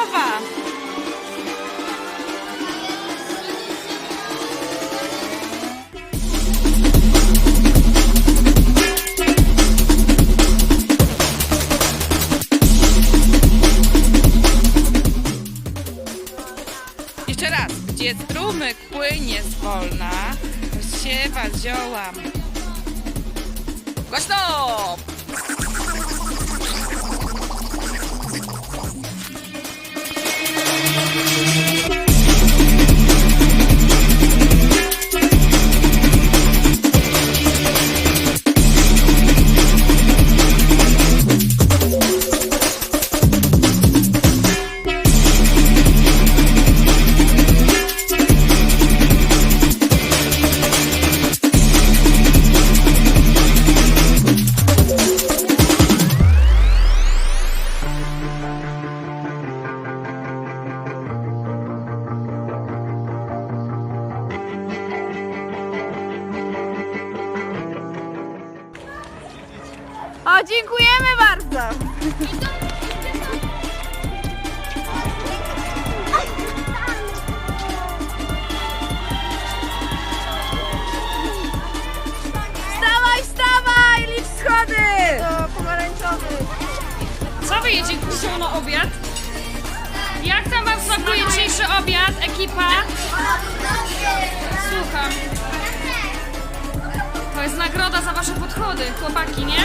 gotowa. Jeszcze raz, gdzie strumyk płynie zwolna, rozsiewa zioła. Głośno! O, dziękujemy bardzo! Wstawaj, wstawaj! Licz schody! To pomarańczowy. Co wy dzisiaj na obiad? Jak tam wam smakuje dzisiejszy obiad, ekipa? Słucham. Nagroda za wasze podchody, chłopaki, nie?